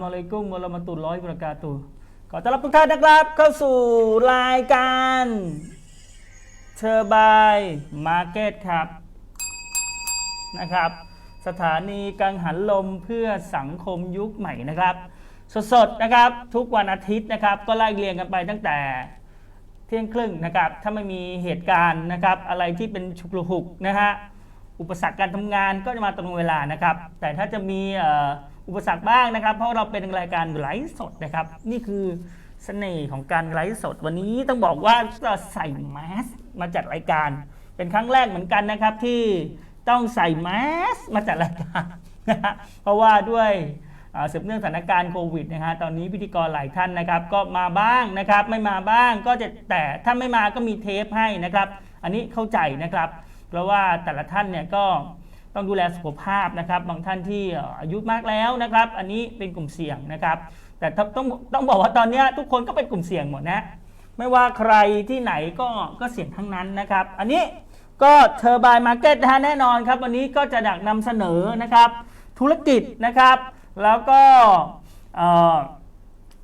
ามอะลัยกุมวะเรามะตุลลอฮิวะบราะกาตุฮ์ขอต้อนรับทุกท่านนะครับเข้าสู่รายการเชอร์บายมาร์เก็ตครับนะครับ สถานีกังหันลมเพื่อสังคมยุคใหม่นะครับ สดๆนะครับทุกวันอาทิตย์นะครับ ก็ไล่เรียงกันไปตั้งแต่เที่ยงครึ่งนะครับ ถ้าไม่มีเหตุการณ์นะครับ อะไรที่เป็นฉุกละหุกนะฮะอุปสรรคการทำงานก็จะมาตรงเวลานะครับ แต่ถ้าจะมีเอ่อ อุปสรรคบ้างนะครับ เพราะเราเป็นรายการไลฟ์สดนะครับ นี่คือเสน่ห์ของการไลฟ์สด วันนี้ต้องบอกว่าเราใส่แมสมาจัดรายการ เป็นครั้งแรกเหมือนกันนะครับที่ต้องใส่แมสมาจัดรายการนะฮะเพราะว่าด้วยเสืบเนื่องสถานการณ์โควิดนะฮะตอนนี้พิธีกรหลายท่านนะครับ ก็มาบ้างนะครับ ไม่มาบ้างก็จะแต่ถ้าไม่มาก็มีเทปให้นะครับ อันนี้เข้าใจนะครับ เพราะว่าแต่ละท่านเนี่ยก็ ต้องดูแลสุขภาพนะครับ บางท่านที่อายุมากแล้วนะครับ อันนี้เป็นกลุ่มเสี่ยงนะครับ แต่ต้องต้องบอกว่าตอนนี้ทุกคนก็เป็นกลุ่มเสี่ยงหมดนะ ไม่ว่าใครที่ไหนก็ก็เสี่ยงทั้งนั้นนะครับ อันนี้ก็เทอร์บายมาร์เก็ตนะฮะแน่นอนครับ วันนี้ก็จะอยากนำเสนอนะครับ ธุรกิจนะครับ แล้วก็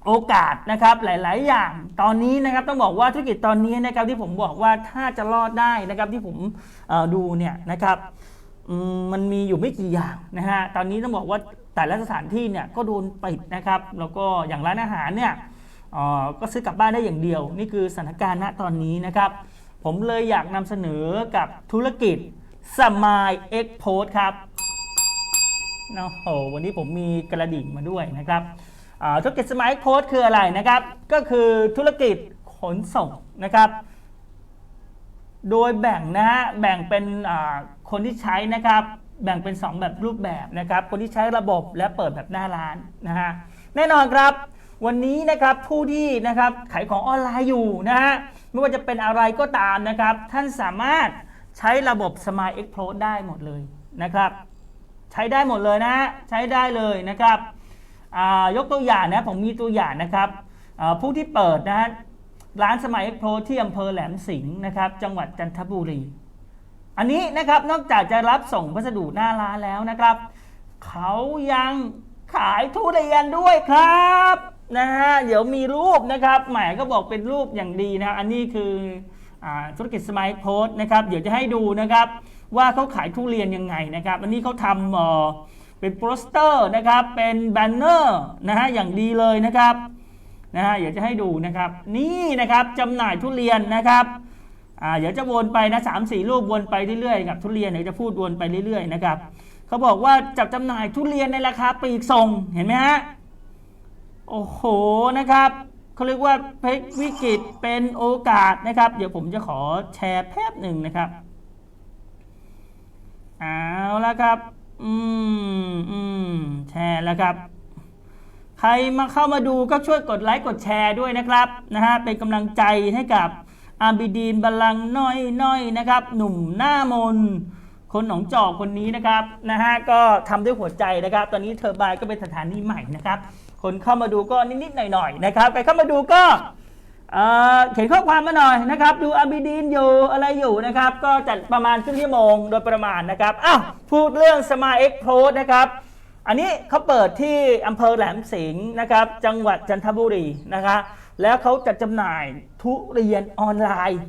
โอกาสนะครับหลาย ๆ อย่างตอนนี้นะครับต้องบอกว่าธุรกิจตอนนี้นะครับที่ผมบอกว่าถ้าจะรอดได้นะครับที่ผมดูเนี่ยนะครับ มันมีอยู่ไม่กี่อย่างนะฮะ ตอนนี้ต้องบอกว่าแต่ละสถานที่เนี่ยก็โดนปิดนะครับ แล้วก็อย่างร้านอาหารเนี่ยก็ซื้อกลับบ้านได้อย่างเดียว นี่คือสถานการณ์ณตอนนี้นะครับ ผมเลยอยากนำเสนอกับธุรกิจสมายเอ็กโพสครับโอ้โหวันนี้ผมมีกระดิ่งมาด้วยนะครับธุรกิจสมัยโค้ดคืออะไรนะครับ ก็คือธุรกิจขนส่งนะครับ โดยแบ่งนะฮะ แบ่งเป็น คนที่ใช้นะครับแบ่งเป็น 2 แบบรูปแบบนะครับ คนที่ใช้ระบบและเปิดแบบหน้าร้านนะฮะแน่นอนครับ วันนี้นะครับผู้ที่นะครับขายของออนไลน์อยู่นะฮะไม่ว่าจะเป็นอะไรก็ตามนะครับ ท่านสามารถใช้ระบบ Smart X Pro ได้หมดเลยนะครับ ใช้ได้หมดเลยนะฮะใช้ได้เลยนะครับอ่ายกตัวอย่างนะผมมีตัวอย่างนะครับผู้ที่เปิดนะฮะร้านสมัยเอ็กโพที่อำเภอแหลมสิงห์นะครับ จังหวัดจันทบุรี อันนี้นะครับนอกจากจะรับส่งพัสดุหน้าร้านแล้วนะครับ เขายังขายทุเรียนด้วยครับนะฮะเดี๋ยวมีรูปนะครับแหมก็บอกเป็นรูปอย่างดีนะอันนี้คืออธุรกิจสมัยโพสนะครับเดี๋ยวจะให้ดูนะครับว่าเขาขายทุเรียนยังไงนะครับอันนี้เขาทำเอ่อเป็นโปสเตอร์นะครับเป็นแบนเนอร์นะฮะอย่างดีเลยนะครับนะฮะเดี๋ยวจะให้ดูนะครับนี่นะครับจำหน่ายทุเรียนนะครับ อ่าเดี๋ยวจะวนไปนะสามสี่รูปวนไปเรื่อยๆกับทุเรียนเดี๋ยวจะพูดวนไปเรื่อยๆนะครับเขาบอกว่าจับจำหน่ายทุเรียนในราคาปีกส่งเห็นไหมฮะโอ้โหนะครับเขาเรียกว่าพลิกวิกฤตเป็นโอกาสนะครับ เดี๋ยวผมจะขอแชร์แป๊บหนึ่งนะครับเอาละครับ อืมอืมแชร์แล้วครับ ใครมาเข้ามาดูก็ช่วยกดไลค์กดแชร์ด้วยนะครับนะฮะเป็นกำลังใจให้กับ อาบิดีนบาลังน้อยน้อยนะครับ หนุ่มหน้ามน คนหนองจอกคนนี้นะครับนะฮะก็ทำด้วยหัวใจนะครับ ตอนนี้เทอร์บายก็เป็นสถานีใหม่นะครับ คนเข้ามาดูก็นิดๆหน่อยๆนะครับใครเข้ามาดูก็เอ่อเขียนข้อความมาหน่อยนะครับ ดูอาบิดีนอยู่อะไรอยู่นะครับ ก็จัดประมาณครึ่งชั่วโมงโดยประมาณนะครับอ้าวพูดเรื่องสมาเอ็กโพสนะครับอันนี้เขาเปิดที่อำเภอแหลมสิงห์นะครับ จังหวัดจันทบุรีนะคะ แล้วเขาจัดจำหน่ายทุเรียนออนไลน์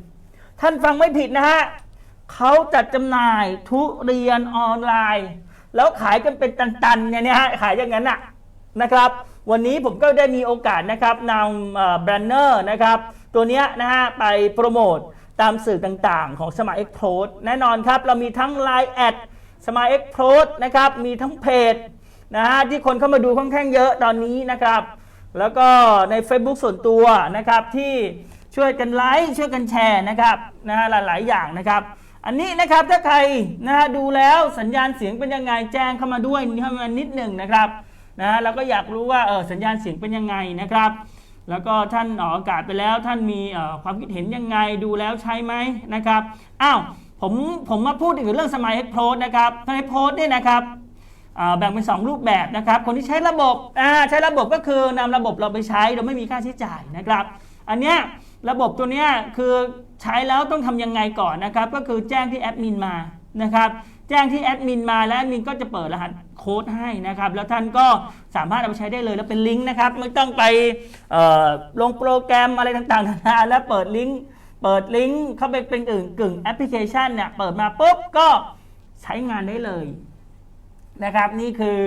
ท่านฟังไม่ผิดนะฮะเขาจัดจำหน่ายทุเรียนออนไลน์ แล้วขายกันเป็นตันๆเนี่ยนะฮะขายอย่างนั้นอะนะครับ วันนี้ผมก็ได้มีโอกาสนะครับนำแบรนเนอร์นะครับตัวเนี้ยนะฮะไปโปรโมทตามสื่อต่างๆ ของสมาร์ X Pro แน่นอนครับเรามีทั้ง Line แอดสมาร์ X Pro นะครับมีทั้งเพจนะฮะที่คนเข้ามาดูค่อนข้างเยอะตอนนี้นะครับ แล้วก็ใน Facebook ส่วนตัวนะครับที่ช่วยกันไลค์ช่วยกันแชร์นะครับนะฮะหลาย ๆ อย่างนะครับ อันนี้นะครับถ้าใครนะฮะดูแล้วสัญญาณเสียงเป็นยังไงแจ้งเข้ามาด้วยเข้ามานิดหนึ่งนะครับนะเราก็อยากรู้ว่าเออสัญญาณเสียงเป็นยังไงนะครับ แล้วก็ท่านออกอากาศไปแล้วท่านมีเอ่อความคิดเห็นยังไงดูแล้วใช่ไหมนะครับอ้าวผมผมมาพูดถึงเรื่องสมัยเฮดโพสนะครับสมัยโพสเนี่ยนะครับ แบ่งเป็น 2 รูปแบบนะครับคนที่ใช้ระบบใช้ระบบก็คือนำระบบเราไปใช้โดยไม่มีค่าใช้จ่ายนะครับ อันเนี้ยระบบตัวเนี้ยคือใช้แล้วต้องทำยังไงก่อนนะครับก็คือแจ้งที่แอดมินมานะครับแจ้งที่แอดมินมาแล้วแอดมินก็จะเปิดรหัสโค้ดให้นะครับ แล้วท่านก็สามารถเอาไปใช้ได้เลยแล้วเป็นลิงก์นะครับ ไม่ต้องไปลงโปรแกรมอะไรต่างๆนานาแล้วเปิดลิงก์เปิดลิงก์เข้าไปเป็นอื่นกึ่งแอปพลิเคชันเนี่ยเปิดมาปุ๊บก็ใช้งานได้เลย นะครับ นี่คือ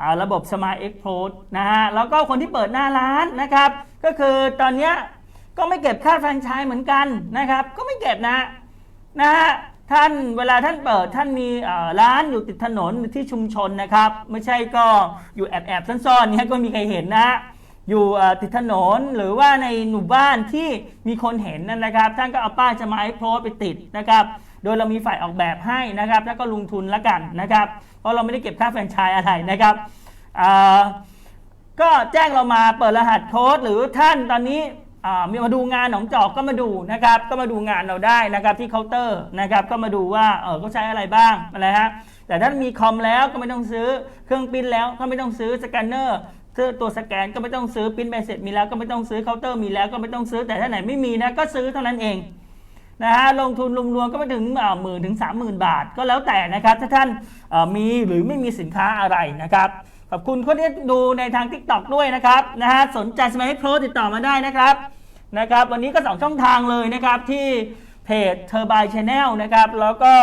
อระบบ Smart X Pro นะฮะแล้วก็คนที่เปิดหน้าร้านนะครับ ก็คือตอนนี้ก็ไม่เก็บค่าแฟรนไชส์เหมือนกันนะครับ ก็ไม่เก็บนะนะฮะท่านเวลาท่านเปิดท่านมีร้านอยู่ติดถนนที่ชุมชนนะครับ ไม่ใช่ก็อยู่แอบแอบซ่อนๆเนี่ยก็มีใครเห็นนะอยู่ติดถนนหรือว่าในหมู่บ้านที่มีคนเห็นนั่นนะครับ ท่านก็เอาป้ายจะมาให้โพสไปติดนะครับ โดยเรามีฝ่ายออกแบบให้นะครับ แล้วก็ลงทุนละกันนะครับ เพราะเราไม่ได้เก็บค่าแฟรนไชส์อะไรนะครับก็แจ้งเรามาเปิดรหัสโค้ดหรือท่านตอนนี้มีมาดูงานหนองจอกก็มาดูนะครับ ก็มาดูงานเราได้นะครับที่เคาน์เตอร์นะครับ ก็มาดูว่าเออเขาใช้อะไรบ้างอะไรฮะแต่ถ้ามีคอมแล้วก็ไม่ต้องซื้อเครื่องปิ้นแล้วก็ไม่ต้องซื้อสแกนเนอร์ซื้อตัวสแกนก็ไม่ต้องซื้อปิ้นใบเสร็จมีแล้วก็ไม่ต้องซื้อเคาน์เตอร์มีแล้วก็ไม่ต้องซื้อแต่ถ้าไหนไม่มีนะก็ซื้อเท่านั้นเอง นะฮะลงทุนรวมๆก็ไม่ถึงหมื่นถึงสามหมื่นบาท ก็แล้วแต่นะครับ ถ้าท่านมีหรือไม่มีสินค้าอะไรนะครับขอบคุณคนที่ดูในทาง t ิ k t o k ด้วยนะครับนะฮะสนใจสมัยโปรติดต่อมาได้นะครับนะครับ วันนี้ก็สองช่องทางเลยนะครับที่เพจเทอร์บายชาแนลนะครับแล้วก็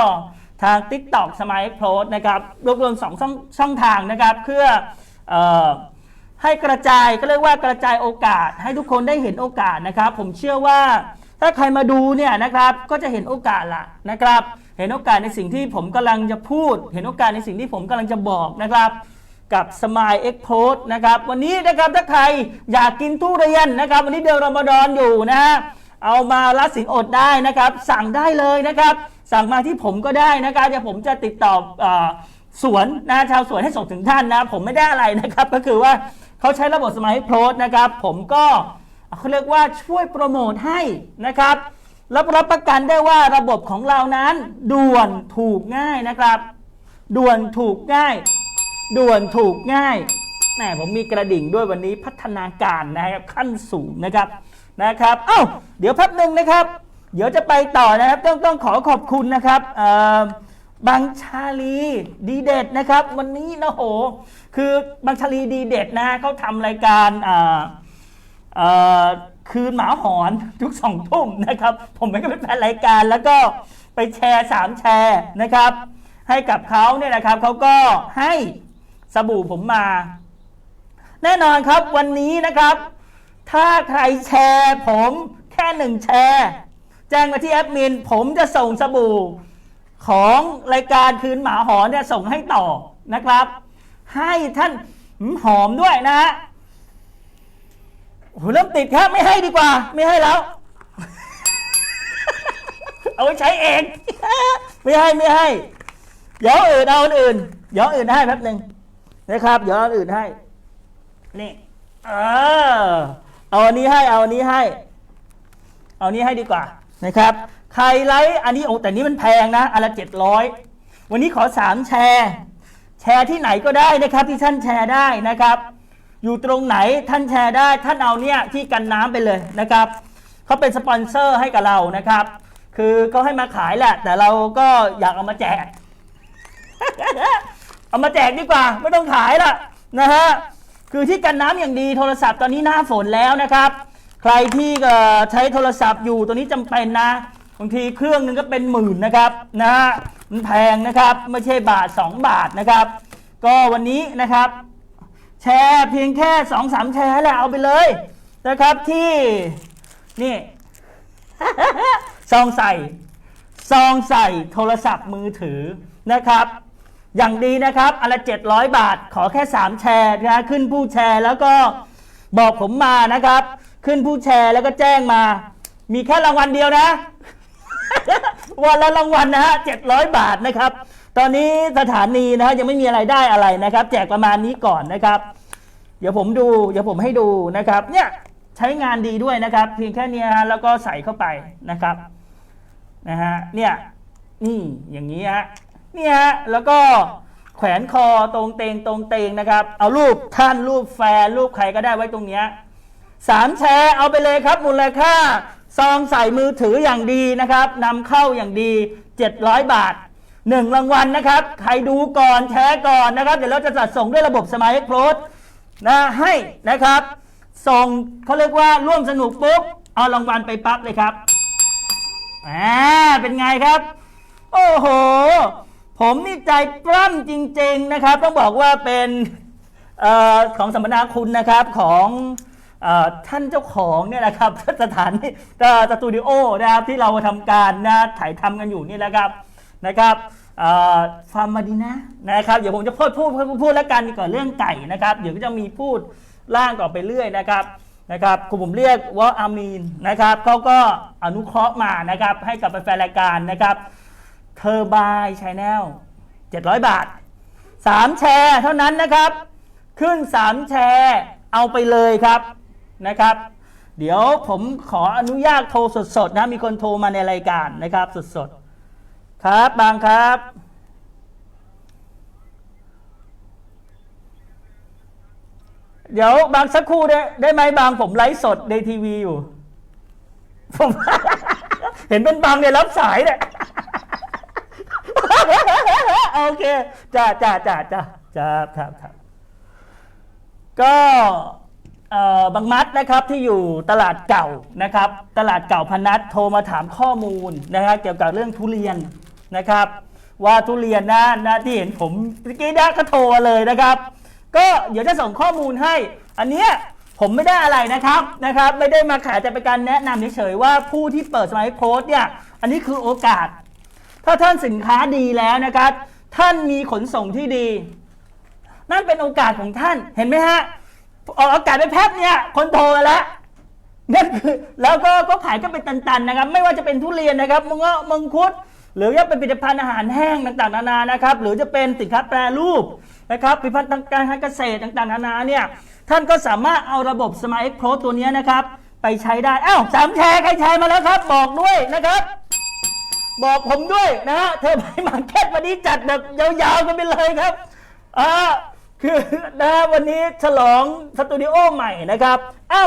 ทาง TikTok สมัยโปรนะครับรวบรวมสองช่องช่องทางนะครับเพื่ออให้กระจายก็เรียกว่ากระจายโอกาส ให้ทุกคนได้เห็นโอกาสนะครับ ผมเชื่อว่า ถ้าใครมาดูเนี่ยนะครับก็จะเห็นโอกาสละนะครับ เห็นโอกาสในสิ่งที่ผมกำลังจะพูด เห็นโอกาสในสิ่งที่ผมกำลังจะบอกนะครับ กับสมายเอ็กโพสนะครับ วันนี้นะครับถ้าใครอยากกินทุเรียนนะครับ วันนี้เดือนรอมฎอนอยู่นะฮะเอามาละสินอดได้นะครับ สั่งได้เลยนะครับ สั่งมาที่ผมก็ได้นะครับเดี๋ยวผมจะติดต่อออสวนนะชาวสวนให้ส่งถึงท่านนะ ผมไม่ได้อะไรนะครับ ก็คือว่าเขาใช้ระบบสมัยโพสนะครับ ผมก็ เขาเรียกว่าช่วยโปรโมทให้นะครับรับรับประกันได้ว่าระบบของเรานั้น ด่วนถูกง่ายนะครับ ด่วนถูกง่าย ด่วนถูกง่ายแหมผมมีกระดิ่งด้วยวันนี้พัฒนาการนะครับขั้นสูงนะครับนะครับเอ้าเดี๋ยวแป๊บหนึ่งนะครับ เดี๋ยวจะไปต่อนะครับ ต้องต้องขอขอบคุณนะครับบางชาลีดีเด็ดนะครับ วันนี้นะโห คือบางชาลีดีเด็ดนะเขาทำรายการอ่า คืนหมาหอนทุกสองทุ่มนะครับ ผมไม่ก็เป็นแฟนรายการแล้วก็ไปแชร์สามแชร์นะครับ ให้กับเขาเนี่ยนะครับเขาก็ให้สบู่ผมมา แน่นอนครับวันนี้นะครับ ถ้าใครแชร์ผมแค่หนึ่งแชร์แจ้งมาที่แอดมิน ผมจะส่งสบู่ของรายการคืนหมาหอนเนี่ยส่งให้ต่อนะครับ ให้ท่านหืมหอมด้วยนะฮะ โอ้โหเริ่มติดครับไม่ให้ดีกว่า ไม่ให้แล้ว เอาไว้ใช้เอง ไม่ให้ไม่ให้ เดี๋ยวอื่นเอาอันอื่น เดี๋ยวอื่นให้แป๊บหนึ่งนะครับ เดี๋ยวเอาอันอื่นให้ นี่ เออ เอาอันนี้ให้ เอาอันนี้ให้ เอาอันนี้ให้ดีกว่านะครับ ใครไลค์อันนี้โอ้แต่นี้มันแพงนะอันละเจ็ดร้อยวันนี้ขอสามแชร์ แชร์ที่ไหนก็ได้นะครับ ที่ท่านแชร์ได้นะครับ อยู่ตรงไหนท่านแชร์ได้ท่านเอาเนี่ยที่กันน้ำไปเลยนะครับเขาเป็นสปอนเซอร์ให้กับเรานะครับ คือเขาให้มาขายแหละ แต่เราก็อยากเอามาแจก เอามาแจกดีกว่า ไม่ต้องขายละนะฮะคือที่กันน้ำอย่างดีโทรศัพท์ตอนนี้หน้าฝนแล้วนะครับ ใครที่เอ่อใช้โทรศัพท์อยู่ตัวนี้จำเป็นนะบางทีเครื่องหนึงก็เป็นหมื่นนะครับนะฮะมันแพงนะครับไม่ใช่บาท 2 บาทนะครับ ก็วันนี้นะครับ แชร์เพียงแค่สองสามแชร์แหละเอาไปเลยนะครับที่นี่ซองใส่ซองใส่โทรศัพท์มือถือนะครับ อย่างดีนะครับอนละ700บาทขอแค่3แชร์นะขึ้นผู้แชร์แล้วก็บอกผมมานะครับ ขึ้นผู้แชร์แล้วก็แจ้งมา มีแค่รางวัลเดียวนะวันละรางวัลนะฮะ700บาทนะครับ ตอนนี้สถานีนะฮะยังไม่มีอะไรได้อะไรนะครับ แจกประมาณนี้ก่อนนะครับ ดี๋ยวผมดูเดี๋ยวผมให้ดูนะครับ เนี่ยใช้งานดีด้วยนะครับ เพียงแค่นี้ฮะแล้วก็ใส่เข้าไปนะครับนะฮะเนี่ยนี่อย่างนี้ฮะเนี่ยฮะแล้วก็แขวนคอตรงเตงตรงเตงนะครับ เอารูปท่านรูปแฟนรูปใครก็ได้ไว้ตรงเนี้ยสามแชร์เอาไปเลยครับมูลค่าซองใส่มือถืออย่างดีนะครับนำเข้าอย่างดี 700 บาทหนึ่งรางวัลนะครับ ใครดูก่อนแชร์ก่อนนะครับ เดี๋ยวเราจะจัดส่งด้วยระบบสมัยโพส นะให้นะครับ ส่งเขาเรียกว่าร่วมสนุกปุ๊บ เอารางวัลไปปั๊บเลยครับอ่าเป็นไงครับ โอ้โห ผมนี่ใจปล้ำจริง ๆนะครับ ต้องบอกว่าเป็นออของสัมมนาคุณนะครับของออท่านเจ้าของเนี่ยนะครับสถานที่สตูดิโอนะครับที่เราทำการนะถ่ายทำกันอยู่นี่นะครับนะครับ ฟาร์มมาดีนะนะครับเดี๋ยวผมจะพูดพูดพูดพูดแล้วกันก่อนเรื่องไก่นะครับเดี๋ยวก็จะมีพูดล่างต่อไปเรื่อยนะครับนะครับกลุ่มผมเรียกว่าอามีนนะครับเขาก็อนุเคราะห์มานะครับให้กับแฟนรายการนะครับเทอร์บายชแนล700 บาท 3 แชร์เท่านั้นนะครับ ขึ้น 3 แชร์เอาไปเลยครับนะครับ เดี๋ยวผมขออนุญาตโทรสดๆนะมีคนโทรมาในรายการนะครับสดๆ ครับบางครับ เดี๋ยวบางสักครู่ได้ได้ไหมบางผมไลฟ์สดในทีวีอยู่ ผม เห็นเป็นบางเนี่ยรับสายเนี่ยโอเคจ้าจ้าจ้าจ้าจ้าครับครับก็บางมัดนะครับที่อยู่ตลาดเก่านะครับ ตลาดเก่าพนัสโทรมาถามข้อมูลนะครับเกี่ยวกับเรื่องทุเรียน นะครับ ว่าทุเรียนนะนะที่เห็นผมเมื่อกี้นะก็โทรมาเลยนะครับ ก็เดี๋ยวจะส่งข้อมูลให้ อันเนี้ยผมไม่ได้อะไรนะครับนะครับ ไม่ได้มาขายแต่เป็นการแนะนำเฉยๆว่าผู้ที่เปิดสมัยโค้ดเนี่ยอันนี้คือโอกาส ถ้าท่านสินค้าดีแล้วนะครับ ท่านมีขนส่งที่ดี นั่นเป็นโอกาสของท่านเห็นไหมฮะออกอากาศไปแป๊บเนี่ยคนโทรมาแล้วนั่นคือแล้วก็ก็ขายก็เป็นตันๆนะครับ ไม่ว่าจะเป็นทุเรียนนะครับมังเงาะมังคุด หรือจะเป็นผลิตภัณฑ์อาหารแห้งต่างๆนานานะครับ หรือจะเป็นสินค้าแปรรูปนะครับผลิตภัณฑ์ทางการเกษตรต่างๆนานาเนี่ยท่านก็สามารถเอาระบบสมาร์ทโค้ดตัวนี้นะครับ ไปใช้ได้อ้าวสามแชร์ใครแชร์มาแล้วครับ บอกด้วยนะครับ บอกผมด้วยนะฮะเธอไปมาร์เก็ตวันนี้จัดแบบยาวๆกันไปเลยครับอ่าคือนะฮะวันนี้ฉลองสตูดิโอใหม่นะครับเอ้า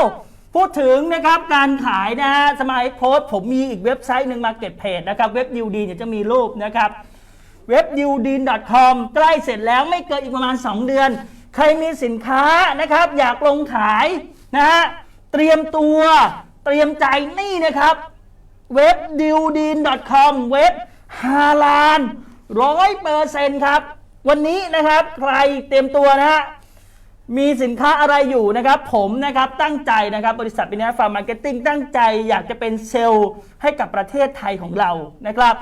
พูดถึงนะครับการขายนะฮะสมัยโพสต์ผมมีอีกเว็บไซต์หนึ่งมาเก็ตเพจนะครับเว็บดิวดีเนี่ยจะมีรูปนะครับเว็บ d i w d i n c o m ใกล้เสร็จแล้วไม่เกินอีกประมาณ 2 เดือน ใครมีสินค้านะครับ อยากลงขายนะฮะเตรียมตัวเตรียมใจนี่นะครับเว็บ d i w d i n c o m เว็บฮาลานร้อยเปอร์เซ็นต์ครับ วันนี้นะครับใครเตรียมตัวนะฮะ มีสินค้าอะไรอยู่นะครับ ผมนะครับตั้งใจนะครับ บริษัทป็นฟาร์มมาร์เก็ตติ้งตั้งใจอยากจะเป็นเซลล์ให้กับประเทศไทยของเรานะครับ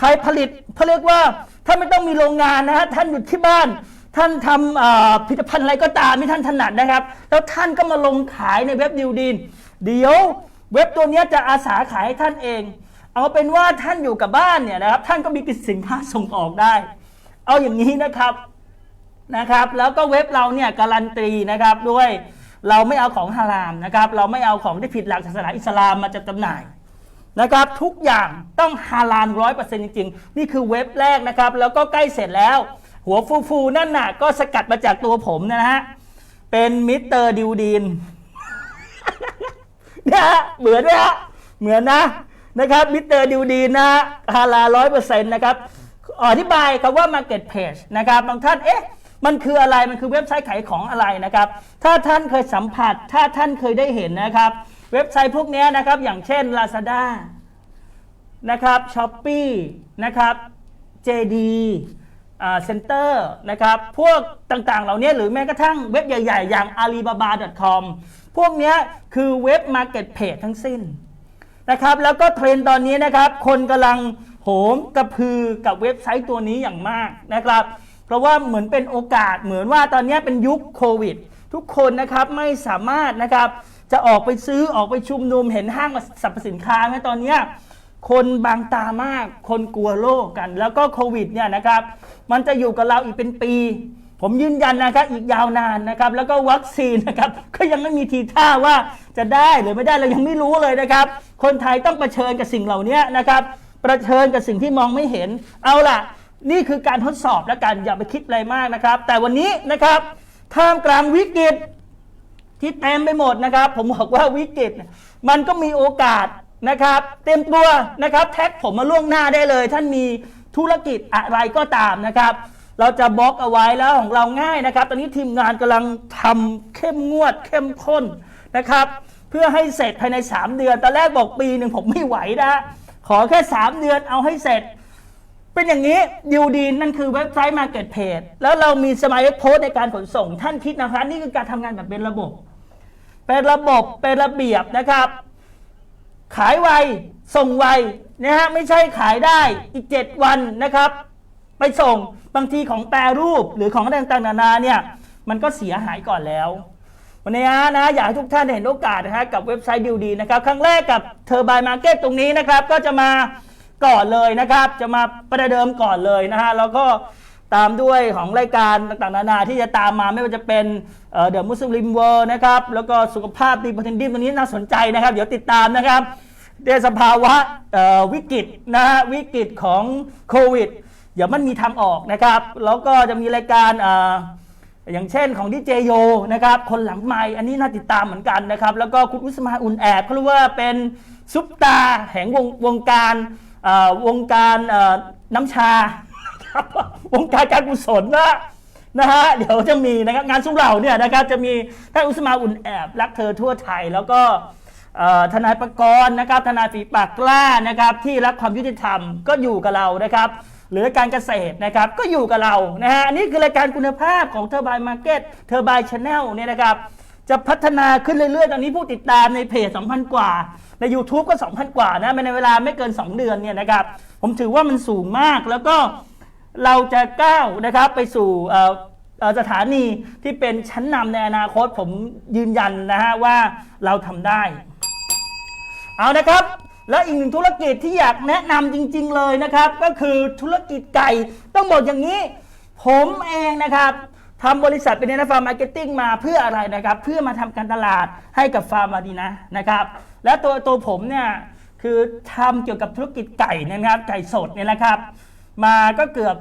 ใครผลิตเขาเรียกว่าท่านไม่ต้องมีโรงงานนะฮะท่านอยู่ที่บ้าน ท่านทำอ่อผลิตภัณฑ์อะไรก็ตามที่ท่านถนัดนะครับ แล้วท่านก็มาลงขายในเว็บดิวดีนเดี๋ยวเว็บตัวนี้จะอาสาขายให้ท่านเอง เอาเป็นว่าท่านอยู่กับบ้านเนี่ยนะครับ ท่านก็มีสินค้าส่งออกได้ เอาอย่างนี้นะครับ นะครับ แล้วก็เว็บเราเนี่ยการันตีนะครับด้วยเราไม่เอาของฮารามนะครับ เราไม่เอาของที่ผิดหลักศาสนาอิสลามมาจัดจำหน่ายนะครับ ทุกอย่างต้องฮาลาลร้อยเปอร์เซ็นต์จริงๆ นี่คือเว็บแรกนะครับ แล้วก็ใกล้เสร็จแล้ว หัวฟูๆนั่นน่ะ ก็สกัดมาจากตัวผมนะฮะเป็นมิสเตอร์ดิวดีนเนี่ยฮะเหมือนไหมฮะเหมือนนะนะครับมิสเตอร์ดิวดีนะฮาลาร้อยเปอร์เซ็นต์นะครับอธิบายคำว่า Market Page นะครับบางท่านเอ๊ะ มันคืออะไรมันคือเว็บไซต์ขายของอะไรนะครับ ถ้าท่านเคยสัมผัส ถ้าท่านเคยได้เห็นนะครับ เว็บไซต์พวกนี้นะครับ อย่างเช่น Lazada นะครับ Shopee นะครับ JD เซ็นเตอร์นะครับพวกต่างๆ เหล่านี้หรือแม้กระทั่งเว็บใหญ่ ๆ อย่าง alibaba.com พวกนี้คือเว็บ Market Page ทั้งสิ้นนะครับแล้วก็เทรนด์ตอนนี้นะครับ คนกำลังโหมกระพือกับเว็บไซต์ตัวนี้อย่างมากนะครับ เพราะว่าเหมือนเป็นโอกาสเหมือนว่าตอนนี้เป็นยุคโควิด ทุกคนนะครับไม่สามารถนะครับจะออกไปซื้อออกไปชุมนุมเห็นห้างสรรพสินค้าไหมตอนนี้คนบางตามาก คนกลัวโรคกัน แล้วก็โควิดเนี่ยนะครับ มันจะอยู่กับเราอีกเป็นปี ผมยืนยันนะครับอีกยาวนานนะครับ แล้วก็วัคซีนนะครับ ก็ยังไม่มีทีท่าว่าจะได้หรือไม่ได้เรายังไม่รู้เลยนะครับ คนไทยต้องเผชิญกับสิ่งเหล่านี้นะครับเผชิญกับสิ่งที่มองไม่เห็น เอาล่ะ นี่คือการทดสอบแล้วกันอย่าไปคิดอะไรมากนะครับ แต่วันนี้นะครับท่ามกลางวิกฤตที่เต็มไปหมดนะครับ ผมบอกว่าวิกฤตมันก็มีโอกาสนะครับ เต็มตัวนะครับแท็กผมมาล่วงหน้าได้เลย ท่านมีธุรกิจอะไรก็ตามนะครับ เราจะบล็อกเอาไว้แล้วของเราง่ายนะครับ ตอนนี้ทีมงานกำลังทำเข้มงวดเข้มข้นนะครับ เพื่อให้เสร็จภายใน 3 เดือนตอนแรกบอกปีหนึ่งผมไม่ไหวนะขอแค่ 3 เดือนเอาให้เสร็จ เป็นอย่างนี้ดิวดีนนั่นคือเว็บไซต์ Market Page แล้วเรามีสมัยโพสในการขนส่ง ท่านคิดนะคะนี่คือการทำงานแบบเป็นระบบ เป็นระบบเป็นระเบียบนะครับ ขายไวส่งไวนะฮะไม่ใช่ขายได้อีก 7 วันนะครับ ไปส่งบางทีของแปรรูปหรือของต่างๆนานาเนี่ยมันก็เสียหายก่อนแล้ว วันนี้นะอยากให้ทุกท่านเห็นโอกาสนะฮะกับเว็บไซต์ดิวดีนะครับครั้งแรกกับเทอร์บายมาร์เก็ตตรงนี้นะครับก็จะมา ก่อนเลยนะครับ จะมาประเดิมก่อนเลยนะฮะแล้วก็ตามด้วยของรายการต่างๆนานาที่จะตามมาไม่ว่าจะเป็นเดอะมุสลิมเวิร์นะครับ แล้วก็สุขภาพดีพัฒนดิมตรงนี้น่าสนใจนะครับ เดี๋ยวติดตามนะครับเดสภาวะวิกฤตนะฮะวิกฤตของโควิดเดี๋ยวมันมีทางออกนะครับ แล้วก็จะมีรายการอย่างเช่นของดีเจโยนะครับ คนหลังไมค์อันนี้น่าติดตามเหมือนกันนะครับ แล้วก็คุณอุสมาอุ่นแอบเขาเรียกว่าเป็นซุปตาแห่งวงวงการ วงการน้ำชาวงการการกุศลนะนะฮะเดี๋ยวจะมีนะครับงานสุเหร่าเนี่ยนะครับจะมีท่านอุสมาอุ่นแอบรักเธอทั่วไทย แล้วก็ทนายประกรณ์นะครับทนายฝีปากกล้านะครับที่รักความยุติธรรมก็อยู่กับเรานะครับหรือการเกษตรนะครับก็อยู่กับเรานะฮะอันนี้คือรายการคุณภาพของเทอร์บายมาร์เก็ตเทอร์บายชาแนลเนี่ยนะครับจะพัฒนาขึ้นเรื่อยๆ ตอนนี้ผู้ติดตามในเพจ 2,000 กว่า ใน YouTube ก็ 2,000 กว่านะในเวลาไม่เกิน 2 เดือนเนี่ยนะครับผมถือว่ามันสูงมากแล้วก็เราจะก้าวนะครับไปสู่สถานีที่เป็นชั้นนำในอนาคตผมยืนยันนะฮะว่าเราทำได้ เอานะครับแล้วอีกหนึ่งธุรกิจที่อยากแนะนำจริง ๆ เลยนะครับ ก็คือธุรกิจไก่ต้องบอกอย่างนี้ ผมเองนะครับ ทำบริษัทเป็นนักฟาร์มมาร์เก็ตติ้งมาเพื่ออะไรนะครับ เพื่อมาทำการตลาดให้กับฟาร์มมาดีนะนะครับ และตัวตัวผมเนี่ยคือทำเกี่ยวกับธุรกิจไก่เนยนะครับไก่สดเนี่ยนะครับ มาก็เกือบ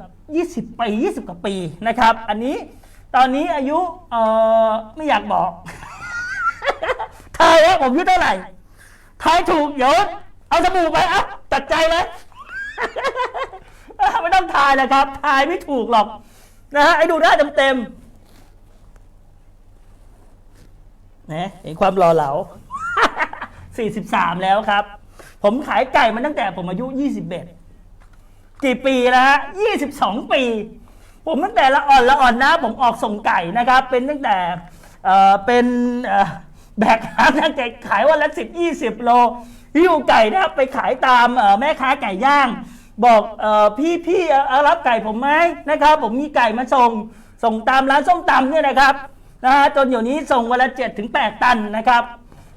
20 ปี 20 กว่าปีนะครับ อันนี้ตอนนี้อายุเออไม่อยากบอกทายว่าผมอายุเท่าไหร่ทายถูกเดี๋ยวเอาสบู่ไปอะจัดใจเลยไม่ต้องทายนะครับ ทายไม่ถูกหรอก นะฮะไอ้ดูหน้าเต็มๆนะเห็นความรอเหลา 43 แล้วครับ ผมขายไก่มาตั้งแต่ผมอายุ 21 กี่ปีแล้วฮะ 22 ปี ผมตั้งแต่ละอ่อนละอ่อนนะ ผมออกส่งไก่นะครับ เป็นตั้งแต่เอ่อเป็นแบกหามตั้งแต่ขายวันละสิบยี่สิบโลหิ้วไก่นะครับไปขายตามแม่ค้าไก่ย่าง บอกเออพี่พี่เอารับไก่ผมไหมนะครับ ผมมีไก่มาส่ง ส่งตามร้านส้มตำเนี่ยนะครับนะฮะจนเดี๋ยวนี้ส่งวันละเจ็ดถึงแปดตันนะครับ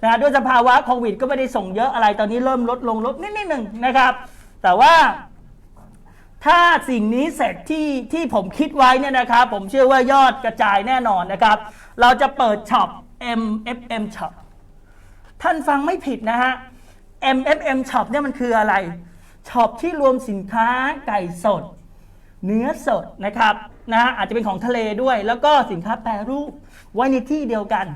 นะฮะด้วยสภาวะโควิดก็ไม่ได้ส่งเยอะอะไรตอนนี้เริ่มลดลงลดนิดนิดหนึ่งนะครับ แต่ว่าถ้าสิ่งนี้เสร็จที่ที่ผมคิดไว้เนี่ยนะครับ ผมเชื่อว่ายอดกระจายแน่นอนนะครับ เราจะเปิดช็อป MFM Shop ท่านฟังไม่ผิดนะฮะ MFM Shop เนี่ยมันคืออะไร ช็อปที่รวมสินค้าไก่สด เนื้อสดนะครับนะอาจจะเป็นของทะเลด้วย แล้วก็สินค้าแปรรูปไว้ในที่เดียวกัน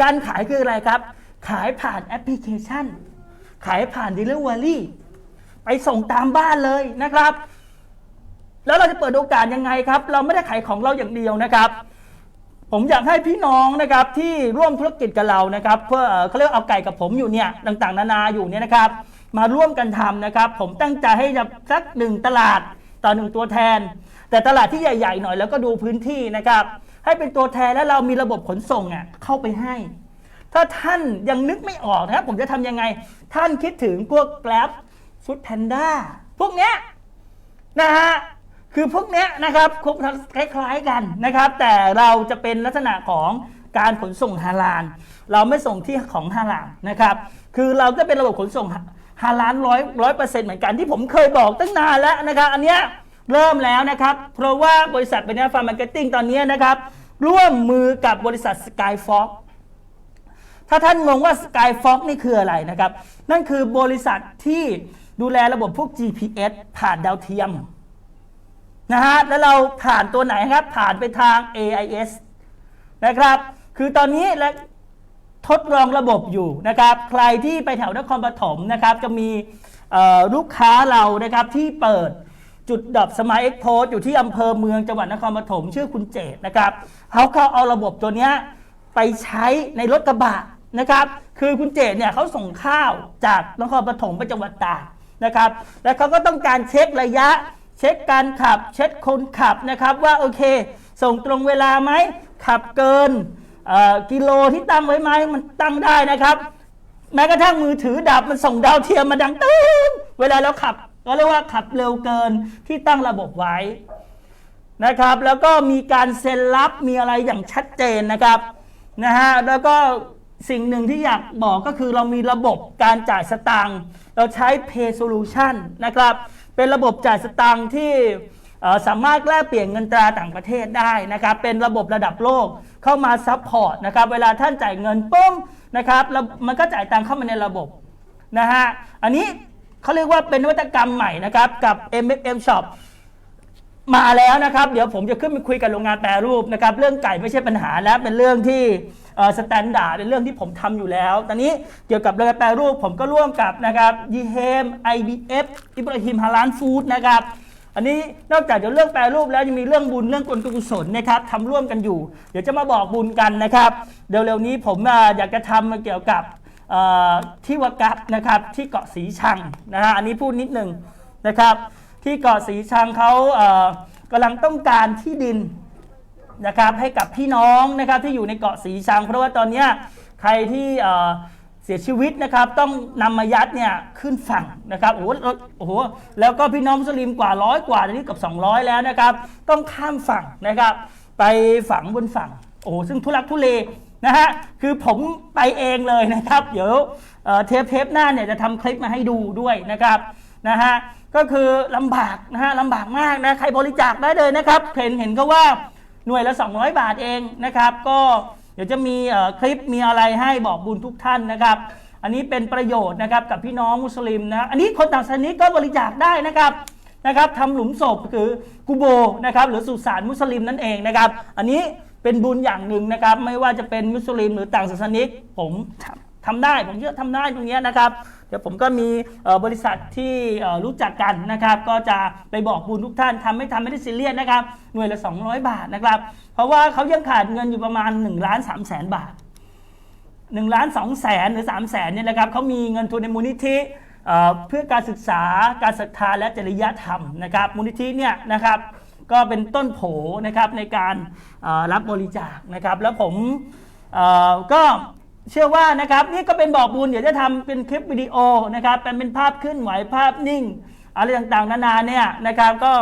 การขายคืออะไรครับ ขายผ่านแอปพลิเคชัน ขายผ่าน Delivery ไปส่งตามบ้านเลยนะครับ แล้วเราจะเปิดโอกาสยังไงครับ เราไม่ได้ขายของเราอย่างเดียวนะครับ ผมอยากให้พี่น้องนะครับที่ร่วมธุรกิจกับเรานะครับ เพื่อเอ่อเขาเรียกเอาไก่กับผมอยู่เนี่ยต่างๆ นานาอยู่เนี่ยนะครับ มาร่วมกันทำนะครับ ผมตั้งใจให้จะสักหนึ่งตลาดต่อหนึ่งตัวแทน แต่ตลาดที่ใหญ่ๆหน่อยแล้วก็ดูพื้นที่นะครับ ให้เป็นตัวแทนแล้วเรามีระบบขนส่งอะเข้าไปให้ ถ้าท่านยังนึกไม่ออกนะครับผมจะทำยังไง ท่านคิดถึงพวก Grab Food Panda พวกเนี้ยนะฮะคือพวกเนี้ยนะครับคล้ายๆกันนะครับ แต่เราจะเป็นลักษณะของการขนส่งฮาลาลเราไม่ส่งที่ของฮาลาลนะครับ คือเราก็เป็นระบบขนส่ง ฮาลาลร้อยร้อยเปอร์เซ็นต์เหมือนกันที่ผมเคยบอกตั้งนานแล้วนะครับอันเนี้ยเริ่มแล้วนะครับ เพราะว่าบริษัทเป็นฟาร์มมาร์เก็ตติ้งตอนนี้นะครับ ร่วมมือกับบริษัท Skyfox ถ้าท่านงงว่า Skyfox นี่คืออะไรนะครับ นั่นคือบริษัทที่ดูแลระบบพวก GPS ผ่านดาวเทียมนะฮะแล้วเราผ่านตัวไหนครับ ผ่านไปทาง AIS นะครับ คือตอนนี้และ ทดลองระบบอยู่นะครับ ใครที่ไปแถวนครปฐมนะครับ จะมีลูกค้าเรานะครับที่เปิดจุดดรอปสมายเอ็กโพสอยู่ที่อำเภอเมืองจังหวัดนครปฐมชื่อคุณเจตนะครับเขาเขาเอาระบบตัวเนี้ยไปใช้ในรถกระบะนะครับ คือคุณเจตเนี่ยเขาส่งข้าวจากนครปฐมไปจังหวัดตากนะครับ แล้วเขาก็ต้องการเช็คระยะ เช็คการขับ เช็คคนขับนะครับ ว่าโอเค ส่งตรงเวลาไหมขับเกิน กิโลที่ตั้งไว้ไหมมันตั้งได้นะครับ แม้กระทั่งมือถือดับมันส่งดาวเทียมมาดังตึ้งเวลาเราขับก็เรียกว่าขับเร็วเกินที่ตั้งระบบไว้นะครับ แล้วก็มีการเซ็นรับมีอะไรอย่างชัดเจนนะครับนะฮะแล้วก็สิ่งหนึ่งที่อยากบอกก็คือเรามีระบบการจ่ายสตางค์เราใช้ Pay Solution นะครับ เป็นระบบจ่ายสตางค์ที่สามารถแลกเปลี่ยนเงินตราต่างประเทศได้นะครับ เป็นระบบระดับโลก เข้ามาซัพพอร์ตนะครับเวลาท่านจ่ายเงินปุ้มนะครับแล้วมันก็จ่ายตังค์เข้ามาในระบบนะฮะอันนี้เขาเรียกว่าเป็นนวัตกรรมใหม่นะครับกับ MFM Shop มาแล้วนะครับ เดี๋ยวผมจะขึ้นไปคุยกับโรงงานแปรรูปนะครับ เรื่องไก่ไม่ใช่ปัญหาแล้วเป็นเรื่องที่สแตนดาร์ดเป็นเรื่องที่ผมทำอยู่แล้ว ตอนนี้เกี่ยวกับโรงงานแปรรูปผมก็ร่วมกับนะครับยีเฮม IBF อิบราฮิมฮาลานฟู้ดนะครับ อันนี้นอกจากจะเรื่องแปรรูปแล้วยังมีเรื่องบุญเรื่องกุศลนะครับทำร่วมกันอยู่ เดี๋ยวจะมาบอกบุญกันนะครับ เร็วๆนี้ผมอยากจะทำเกี่ยวกับที่วากับนะครับที่เกาะสีชังนะฮะอันนี้พูดนิดหนึ่งนะครับ ที่เกาะสีชังเขากำลังต้องการที่ดินนะครับให้กับพี่น้องนะครับที่อยู่ในเกาะสีชัง เพราะว่าตอนนี้ใครที่ เสียชีวิตนะครับ ต้องนำมายัดเนี่ยขึ้นฝั่งนะครับโอ้โหโอ้โหแล้วก็พี่น้องมุสลิมกว่าร้อยกว่าตอนนี้กับ 200 แล้วนะครับ ต้องข้ามฝั่งนะครับ ไปฝังบนฝั่งโอ้โซึ่งทุลักทุเลนะฮะคือผมไปเองเลยนะครับ เดี๋ยวเอ่อเทปเทปหน้าเนี่ยจะทำคลิปมาให้ดูด้วยนะครับนะฮะก็คือลำบากนะฮะลำบากมากนะใครบริจาคได้เลยนะครับเห็นเห็นก็ว่าหน่วยละ 200 บาทเองนะครับ ก็ เดี๋ยวจะมีคลิปมีอะไรให้บอกบุญทุกท่านนะครับ อันนี้เป็นประโยชน์นะครับกับพี่น้องมุสลิมนะ อันนี้คนต่างศาสนาก็บริจาคได้นะครับนะครับทำหลุมศพคือกูโบนะครับหรือสุสานมุสลิมนั่นเองนะครับ อันนี้เป็นบุญอย่างหนึ่งนะครับ ไม่ว่าจะเป็นมุสลิมหรือต่างศาสนิกผม ทำทำได้ผมเชื่อทำได้ตรงนี้นะครับเดี๋ยวผมก็มีบริษัทที่รู้จักกันนะครับ ก็จะไปบอกบุญทุกท่านทำไม่ทำไม่ได้ซีเรียสนะครับหน่วยละ 200 บาทนะครับ เพราะว่าเขายังขาดเงินอยู่ประมาณ1ล้าน3แสนบาทหนึ่งล้านสองแสนหรือสามแสนเนี่ยนะครับเขามีเงินทุนในมูลนิธิเพื่อการศึกษาการศรัทธาและจริยธรรมนะครับ มูลนิธิเนี่ยนะครับก็เป็นต้นโผนะครับในการรับบริจาคนะครับ แล้วผมก็ เชื่อว่านะครับนี่ก็เป็นบอกบุญเดี๋ยวจะทำเป็นคลิปวิดีโอนะครับเป็นเป็นภาพเคลื่อนไหวภาพนิ่งอะไรต่างๆนานาเนี่ยนะครับก็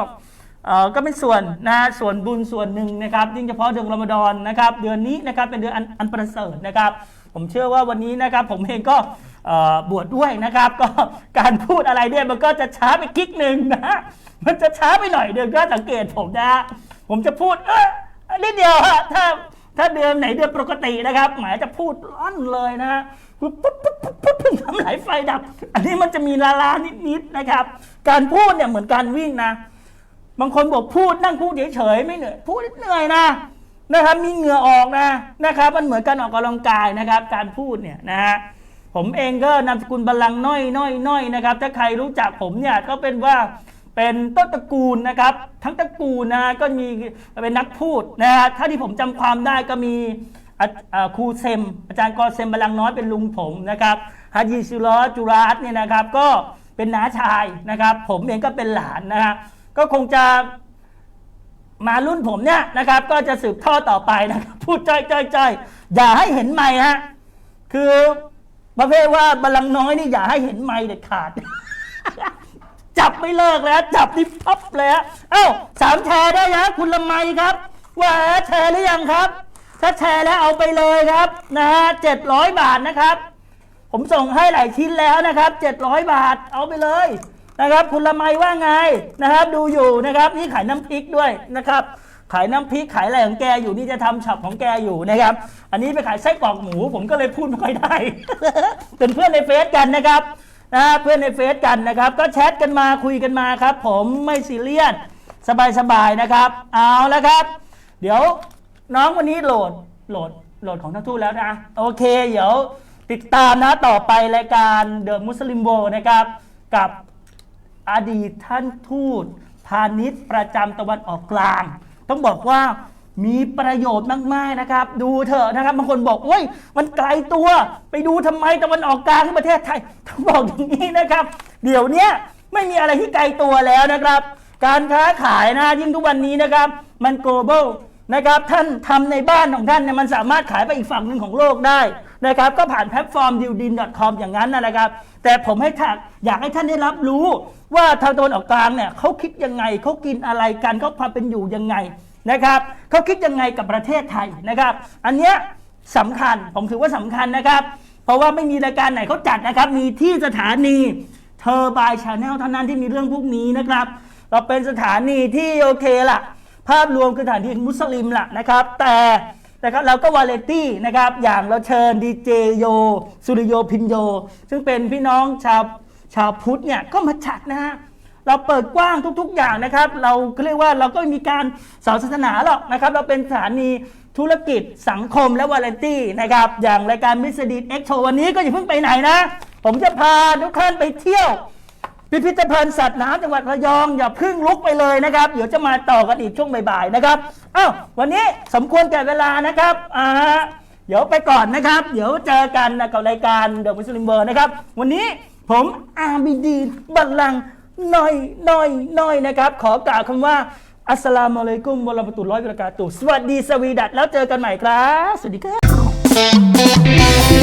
เอ่อก็เป็นส่วนนะส่วนบุญส่วนหนึ่งนะครับยิ่งเฉพาะเดือนรอมฎอนนะครับเดือนนี้นะครับเป็นเดือนอันอันประเสริฐนะครับ ผมเชื่อว่าวันนี้นะครับผมเองก็บวชดด้วยนะครับ ก็การพูดอะไรเนี่ยมันก็จะช้าไปกิ๊กหนึ่งนะมันจะช้าไปหน่อยเดือนก็สังเกตผมนะผมจะพูดเออนิดเดียวฮะถ้า ถ้าเดือนไหนเดือนปกตินะครับ หมายจะพูดร้อนเลยนะปุ๊บปุ๊บปุ๊บปุ๊บปุ๊บปุ๊บทำหลายไฟดับ อันนี้มันจะมีลาลานิดๆนะครับ การพูดเนี่ยเหมือนการวิ่งนะ บางคนบอกพูดนั่งพูดเฉยๆไม่เหนื่อยพูดเหนื่อยนะนะครับมีเหงื่อออกนะนะครับ มันเหมือนการออกกำลังกายนะครับ การพูดเนี่ยนะฮะผมเองก็นามสกุลบาลังน้อยน้อยน้อยนะครับ ถ้าใครรู้จักผมเนี่ยก็เป็นว่า เป็นต้นตระกูลนะครับ ทั้งตระกูลนะก็มีเป็นนักพูดนะฮะถ้าที่ผมจำความได้ก็มีครูเซม อาจารย์กอเซมบาลังน้อยเป็นลุงผมนะครับฮาจีซิลอจุราสเนี่ยนะครับ ก็เป็นน้าชายนะครับ ผมเองก็เป็นหลานนะฮะก็คงจะมารุ่นผมเนี่ยนะครับ ก็จะสืบทอดต่อไปนะครับ พูดจ้อยจ้อยจ้อยอย่าให้เห็นไม่ฮะคือประเภทว่าบาลังน้อยนี่อย่าให้เห็นไม่เด็ดขาด จับไม่เลิกแล้ว จับนี่พับเลยฮะเอ้าสามแชร์ได้นะคุณละไมครับว่าแชร์หรือยังครับ ถ้าแชร์แล้วเอาไปเลยครับนะฮะเจ็ดร้อยบาทนะครับ ผมส่งให้หลายชิ้นแล้วนะครับ700บาทเอาไปเลยนะครับ คุณละไมว่าไงนะครับ ดูอยู่นะครับนี่ขายน้ำพริกด้วยนะครับขายน้ำพริกขายอะไรของแกอยู่นี่จะทำช็อปของแกอยู่นะครับ อันนี้ไปขายไส้กรอกหมู ผมก็เลยพูดไม่ค่อยได้ เป็นเพื่อนในเฟซกันนะครับ นะเพื่อนในเฟซกันนะครับ ก็แชทกันมาคุยกันมาครับ ผมไม่ซีเรียสสบายๆนะครับ เอาแล้วครับ เดี๋ยวน้องวันนี้โหลดโหลดโหลดของทั้งทูตแล้วนะ โอเค เดี๋ยวติดตามนะต่อไปรายการเดอะมุสลิมโวนะครับ กับอดีตท่านทูตพาณิชย์ประจำตะวันออกกลาง ต้องบอกว่า มีประโยชน์มากๆนะครับ ดูเถอะนะครับบางคนบอกเว้ยมันไกลตัว ไปดูทำไมตะวันออกกลางที่ประเทศไทยต้องบอกอย่างนี้นะครับ เดี๋ยวเนี้ยไม่มีอะไรที่ไกลตัวแล้วนะครับ การค้าขายนะยิ่งทุกวันนี้นะครับ มัน global นะครับท่านทำในบ้านของท่านเนี่ยมันสามารถขายไปอีกฝั่งหนึ่งของโลกได้นะครับก็ผ่านแพลตฟอร์ม d ิวดิน .com อย่างนั้นนะนะครับ แต่ผมให้ท่านอยากให้ท่านได้รับรู้ว่าทางตะวันออกกลางเนี่ยเขาคิดยังไงเขากินอะไรกันเขาความเป็นอยู่ยังไง นะครับเขาคิดยังไงกับประเทศไทยนะครับ อันเนี้ยสำคัญผมถือว่าสำคัญนะครับ เพราะว่าไม่มีรายการไหนเขาจัดนะครับ มีที่สถานีเทอร์บายชาแนลเท่านั้นที่มีเรื่องพวกนี้นะครับ เราเป็นสถานีที่โอเคล่ะภาพรวมคือสถานที่มุสลิมล่ะนะครับ แต่นะครับเราก็วาเลตี้นะครับอย่างเราเชิญดีเจโยสุริโยพินโย ซึ่งเป็นพี่น้องชาวชาวพุทธเนี่ยก็มาจัดนะฮะ เราเปิดกว้างทุก ๆ อย่างนะครับ เราเรียกว่าเราก็มีการสอนศาสนาหรอกนะครับ เราเป็นสถานีธุรกิจสังคมและวาไรตี้นะครับ อย่างรายการมิสดีเอ็กโชวันนี้ก็อย่าเพิ่งไปไหนนะ ผมจะพาทุกท่านไปเที่ยว พิพิธภัณฑ์สัตว์น้ำจังหวัดระยอง อย่าเพึ่งลุกไปเลยนะครับ เดี๋ยวจะมาต่อกันอีกช่วงบ่ายๆนะครับอ้าววันนี้สมควรแก่เวลานะครับอ่าเดี๋ยวไปก่อนนะครับ เดี๋ยวเจอกันกับรายการเดอะมุสลิมเบอร์นะครับ วันนี้ผมอาบิดีนบัลลังก์ น้อยน้อยน้อยนะครับ ขอกล่าวคำว่า อัสสลามุอะลัยกุมวะเราะมะตุลลอฮิวะบะเราะกาตุฮ์สวัสดีสวีดัตแล้วเจอกันใหม่ครับ สวัสดีครับ